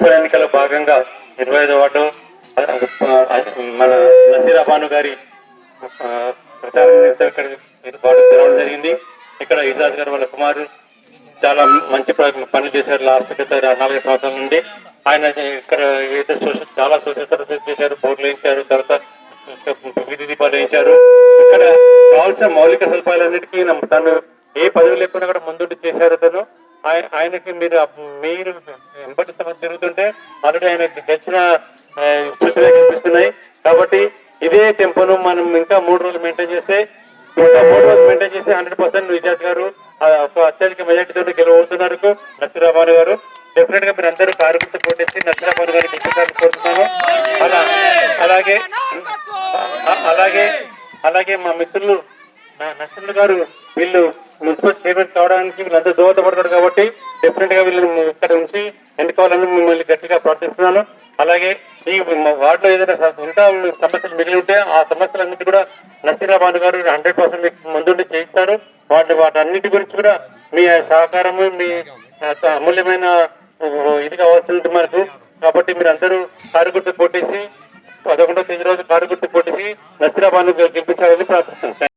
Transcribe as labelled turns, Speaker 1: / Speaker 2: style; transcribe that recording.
Speaker 1: Municipal ఎన్నికల భాగంగా ఇరవై ఐదు వార్డు మన నసీరా భాను గారి ఆ, ప్రచారం ఇక్కడ వార్డు తెరవడం జరిగింది. ఇక్కడ ఇజాజ్ గారు వాళ్ళ కుమారు చాలా మంచి ప్ర- పనులు చేశారు లాస్ట్ గత నాలుగు సంవత్సరాల నుండి. ఆయన ఇక్కడ ఏదో సోషల్ చాలా సోషల్ సర్వీసెస్ చేశారు బోర్డులు వేయించారు తర్వాత వీధి దీపాలు వేయించారు. ఇక్కడ కావాల్సిన మౌలిక సదుపాయాలన్నిటికీ తను ఏ పదవి లేకుండా కూడా ముందుండి చేశారు తను ఆయనకి మీరు మీరు ఎంబటి సమస్య తిరుగుతుంటే ఆల్రెడీ ఆయన గెలిచిన సూచనలు కనిపిస్తున్నాయి. కాబట్టి ఇదే టెంపోను మనం ఇంకా మూడు రోజులు మెయింటైన్ చేస్తే ఇంకా మూడు రోజులు మెయింటైన్ చేసి హండ్రెడ్ పర్సెంట్ విజయార్థి గారు అత్యధిక మెజార్టీతో గెలవబోతున్నారు నసీరాబాను గారు. డెఫినెట్గా మీరు అందరూ కార్యకర్త పోటేసి నసీరాబాను గారు గెలిపించాలని కోరుతున్నాను. అలా అలాగే అలాగే అలాగే మా మిత్రులు నా- నరసింహ గారు వీళ్ళు మున్సిపల్ చైర్మన్ కావడానికి వీళ్ళంతా దోహదపడతారు కాబట్టి డెఫినెట్గా వీళ్ళని ఇక్కడ ఉంచి ఎన్నుకోవాలని మిమ్మల్ని గట్టిగా ప్రార్థిస్తున్నాను. అలాగే ఈ మా వార్డులో ఏదైనా ఇంకా సమస్యలు మిగిలి ఉంటే ఆ సమస్యలన్నిటి కూడా నసీరాబాద్ గారు హండ్రెడ్ పర్సెంట్ మీకు ముందుండి చేయిస్తారు వాటి వాటన్నిటి గురించి కూడా మీ సహకారము మీ అమూల్యమైన ఇది కావాల్సింది మనకు కాబట్టి మీరు అందరూ కారు గుర్తు పదకొండో తేదీ రోజు కారు గుర్తు కొట్టేసి నసీరాబాద్ గెలిపించాలని ప్రార్థిస్తున్నాను